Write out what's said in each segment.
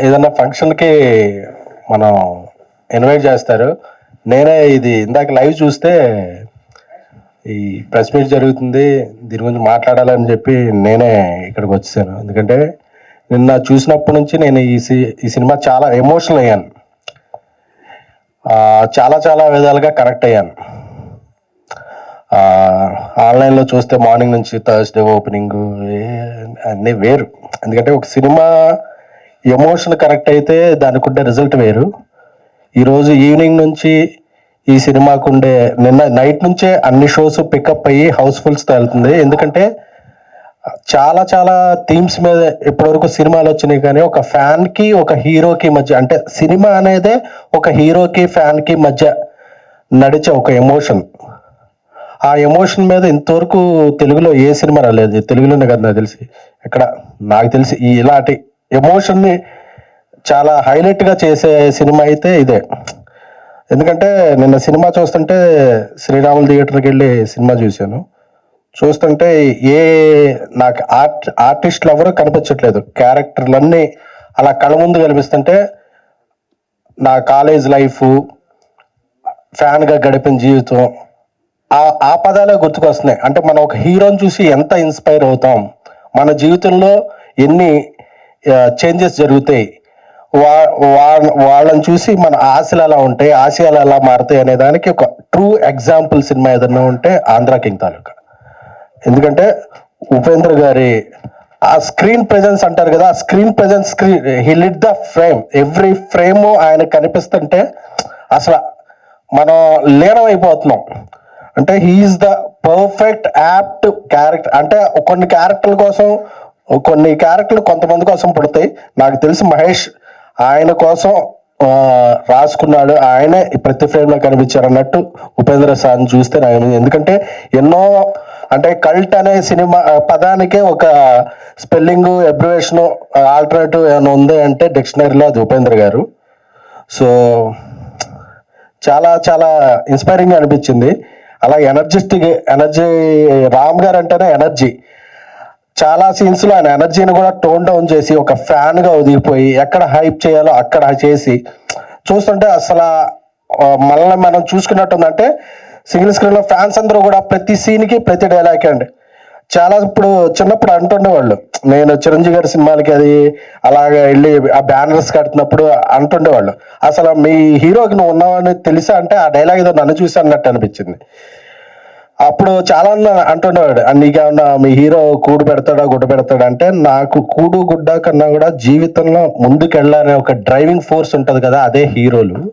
ఏదన్నా ఫంక్షన్కి మనం ఇన్వైట్ చేస్తారు. నేనే ఇది ఇందాక లైవ్ చూస్తే ఈ ప్రెస్ మీట్ జరుగుతుంది దీని గురించి మాట్లాడాలని చెప్పి నేనే ఇక్కడికి వచ్చేసాను. ఎందుకంటే నిన్న చూసినప్పటి నుంచి నేను ఈ సి ఈ సినిమా చాలా ఎమోషనల్ అయ్యాను. చాలా చాలా విధాలుగా కనెక్ట్ అయ్యాను. ఆన్లైన్లో చూస్తే మార్నింగ్ నుంచి థర్స్డే ఓపెనింగ్ అన్నీ వేరు. ఎందుకంటే ఒక సినిమా ఎమోషన్ కరెక్ట్ అయితే దానికి ఉండే రిజల్ట్ వేరు. ఈరోజు ఈవినింగ్ నుంచి ఈ సినిమాకు ఉండే నిన్న నైట్ నుంచే అన్ని షోస్ పికప్ అయ్యి హౌస్ఫుల్స్తో వెళ్తుంది ఎందుకంటే చాలా చాలా థీమ్స్ మీద ఇప్పటివరకు సినిమాలు వచ్చినాయి కానీ ఒక ఫ్యాన్కి ఒక హీరోకి మధ్య అంటే సినిమా అనేదే ఒక హీరోకి ఫ్యాన్కి మధ్య నడిచే ఒక ఎమోషన్. ఆ ఎమోషన్ మీద ఇంతవరకు తెలుగులో ఏ సినిమా రాలేదు. తెలుగులోనే కదా నాకు తెలిసి. ఇక్కడ నాకు తెలిసి ఇలాంటి ఎమోషన్ని చాలా హైలైట్గా చేసే సినిమా అయితే ఇదే. ఎందుకంటే నిన్న సినిమా చూస్తుంటే శ్రీరాములు థియేటర్కి వెళ్ళి సినిమా చూశాను. చూస్తుంటే ఏ నాకు ఆర్ట్ ఆర్టిస్టులు ఎవరు కనిపించట్లేదు. క్యారెక్టర్లన్నీ అలా కళ్ళ ముందు కనిపిస్తుంటే నా కాలేజ్ లైఫ్ ఫ్యాన్గా గడిపిన జీవితం ఆ ఆ పదాలే గుర్తుకొస్తున్నాయి. అంటే మనం ఒక హీరోని చూసి ఎంత ఇన్స్పైర్ అవుతాం. మన జీవితంలో ఎన్ని చేంజెస్ జరుగుతాయి. వా వా- వాళ్ళని చూసి మన ఆశలు ఎలా ఉంటాయి ఆశయాలు ఎలా మారుతాయి అనే దానికి ఒక ట్రూ ఎగ్జాంపుల్ సినిమా ఏదన్నా ఉంటే ఆంధ్ర కింగ్ తాలూకా. ఎందుకంటే ఉపేంద్ర గారి ఆ స్క్రీన్ ప్రెజెన్స్ అంటారు కదా ఆ screen presence screen he lit the frame every frame ఆయన కనిపిస్తుంటే అసలు మనం లీనం అయిపోతున్నాం అంటే he's the perfect apt character అంటే కొన్ని క్యారెక్టర్ల కోసం కొన్ని క్యారెక్టర్లు కొంతమంది కోసం పుడతాయి. నాకు తెలిసి మహేష్ ఆయన కోసం రాసుకున్నాడు. ఆయనే ప్రతి ఫ్రేమ్లో కనిపించారు అన్నట్టు ఉపేంద్ర సార్ని చూస్తే నాకు ఎందుకంటే ఎన్నో అంటే కల్ట్ అనే సినిమా పదానికే ఒక స్పెల్లింగ్ ఎబ్రివేషన్ ఆల్టర్నేటివ్ ఏమైనా ఉంది అంటే డిక్షనరీలో అది ఉపేంద్ర గారు. సో చాలా చాలా ఇన్స్పైరింగ్ అనిపించింది. అలా ఎనర్జిస్టిక్ ఎనర్జీ రామ్ గారు అంటేనే ఎనర్జీ చాలా సీన్స్లో ఆయన ఎనర్జీని కూడా టోన్ డౌన్ చేసి ఒక ఫ్యాన్గా ఒదిగిపోయి ఎక్కడ హైప్ చేయాలో అక్కడ చేసి చూస్తుంటే అసలు మనల్ని మనం చూసుకున్నట్టుందంటే సింగిల్ స్క్రీన్లో ఫ్యాన్స్ అందరూ కూడా ప్రతి సీన్కి ప్రతి డైలాగ్ అండి. చాలా ఇప్పుడు చిన్నప్పుడు అంటుండేవాళ్ళు నేను చిరంజీవి గారి సినిమాలకి అది అలాగే వెళ్ళి ఆ బ్యానర్స్ కడుతున్నప్పుడు అంటుండేవాళ్ళు అసలు మీ హీరోకి నువ్వు ఉన్నావని తెలుసా అంటే ఆ డైలాగ్ ఏదో నన్ను చూసి అన్నట్టు అనిపించింది. అప్పుడు చాలా అంటున్నాడు అంటుండేవాడు మీ హీరో కూడు పెడతాడా గుడ్డ పెడతాడా? అంటే నాకు కూడు గుడ్డ కన్నా కూడా జీవితంలో ముందుకు వెళ్ళాలనే ఒక డ్రైవింగ్ ఫోర్స్ ఉంటుంది కదా అదే హీరోలు.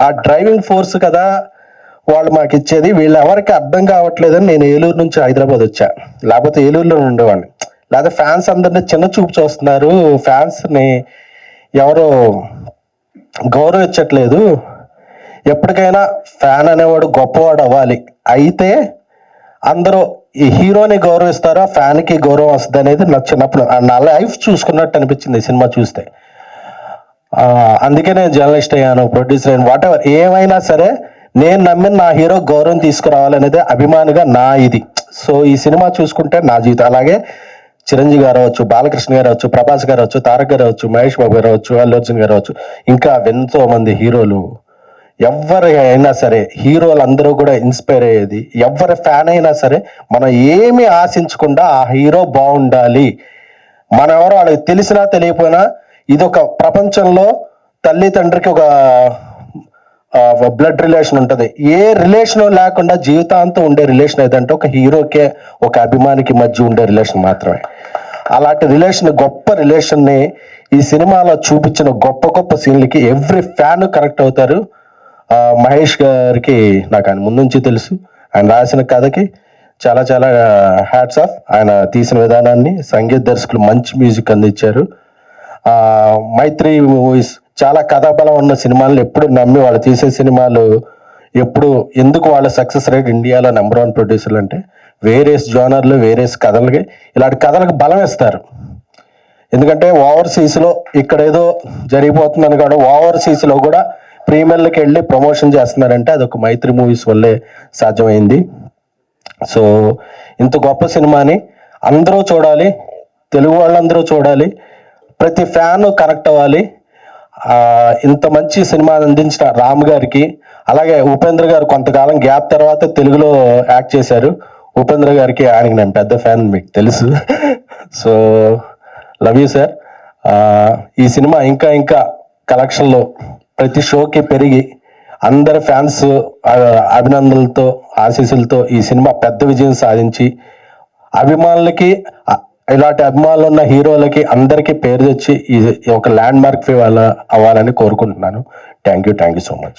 ఆ డ్రైవింగ్ ఫోర్స్ కదా వాళ్ళు మాకు ఇచ్చేది. వీళ్ళు ఎవరికి అర్థం కావట్లేదని నేను ఏలూరు నుంచి హైదరాబాద్ వచ్చా. లేకపోతే ఏలూరులో ఉండేవాడిని. లేకపోతే ఫ్యాన్స్ అందరినీ చిన్న చూపు చూస్తున్నారు. ఫ్యాన్స్ని ఎవరు గౌరవించట్లేదు. ఎప్పటికైనా ఫ్యాన్ అనేవాడు గొప్పవాడు అవ్వాలి. అయితే అందరూ ఈ హీరోని గౌరవిస్తారో? ఫ్యాన్కి గౌరవం వస్తుంది అనేది నాకు చిన్నప్పుడు నా లైఫ్ చూసుకున్నట్టు అనిపించింది సినిమా చూస్తే. అందుకే నేను జర్నలిస్ట్ అయ్యాను ప్రొడ్యూసర్ అయ్యాను. వాట్ ఎవర్ ఏమైనా సరే నేను నమ్మిన నా హీరో గౌరవం తీసుకురావాలనేది అభిమానిగా నా ఇది. సో ఈ సినిమా చూసుకుంటే నా జీవితం. అలాగే చిరంజీవి గారు అవచ్చు బాలకృష్ణ గారు అవచ్చు ప్రభాస్ గారు అవచ్చు తారక్ గారు అవచ్చు మహేష్ బాబు గారు అవచ్చు అల్లు అర్జున్ గారు అవచ్చు ఇంకా ఎంతో మంది హీరోలు ఎవరు అయినా సరే హీరోలు అందరూ కూడా ఇన్స్పైర్ అయ్యేది ఎవరి ఫ్యాన్ అయినా సరే మనం ఏమి ఆశించకుండా ఆ హీరో బాగుండాలి. మన ఎవరో వాళ్ళకి తెలిసినా తెలియకపోయినా ఇది ఒక ప్రపంచంలో తల్లి తండ్రికి ఒక బ్లడ్ రిలేషన్ ఉంటుంది. ఏ రిలేషన్ లేకుండా జీవితాంతం ఉండే రిలేషన్ ఏదంటే ఒక హీరోకే ఒక అభిమానికి మధ్య ఉండే రిలేషన్ మాత్రమే. అలాంటి రిలేషన్ గొప్ప రిలేషన్ని ఈ సినిమాలో చూపించిన గొప్ప గొప్ప సీన్లకి ఎవ్రీ ఫ్యాన్ కరెక్ట్ అవుతారు. మహేష్ గారికి నాకు ఆయన ముందు నుంచి తెలుసు. ఆయన రాసిన కథకి చాలా చాలా హ్యాట్స్ ఆఫ్ ఆయన తీసిన విధానాన్ని సంగీత దర్శకులు మంచి మ్యూజిక్ అందించారు. మైత్రి మూవీస్ చాలా కథాబలం ఉన్న సినిమాలను ఎప్పుడు నమ్మి వాళ్ళు తీసే సినిమాలు ఎప్పుడు ఎందుకు వాళ్ళ సక్సెస్ రేట్ ఇండియాలో నెంబర్ వన్ ప్రొడ్యూసర్లు అంటే వేరేస్ జోనర్లు వేరేస్ కథలకి ఇలాంటి కథలకు బలం ఇస్తారు ఎందుకంటే ఓవర్సీస్లో ఇక్కడ ఏదో జరిగిపోతుందని కాదు ఓవర్సీస్లో కూడా ప్రీమియర్లకి వెళ్ళి ప్రమోషన్ చేస్తున్నారంటే అదొక మైత్రి మూవీస్ వల్లే సాధ్యమైంది. సో ఇంత గొప్ప సినిమాని అందరూ చూడాలి తెలుగు వాళ్ళందరూ చూడాలి ప్రతి ఫ్యాన్ కనెక్ట్ అవ్వాలి. ఇంత మంచి సినిమా అందించిన రామ్ గారికి అలాగే ఉపేంద్ర గారు కొంతకాలం గ్యాప్ తర్వాత తెలుగులో యాక్ట్ చేశారు. ఉపేంద్ర గారికి ఆయనకి నేను పెద్ద ఫ్యాన్ మీకు తెలుసు. So love you sir. ఈ సినిమా ఇంకా ఇంకా కలెక్షన్లో ప్రతి షోకి పెరిగి అందరి ఫ్యాన్స్ అభినందనలతో ఆశీస్సులతో ఈ సినిమా పెద్ద విజయం సాధించి అభిమానులకి ఇలాంటి అభిమానులు ఉన్న హీరోలకి అందరికీ పేరు తెచ్చి ఈ ఒక ల్యాండ్ మార్క్ అవ్వాలని కోరుకుంటున్నాను. Thank you thank you so much.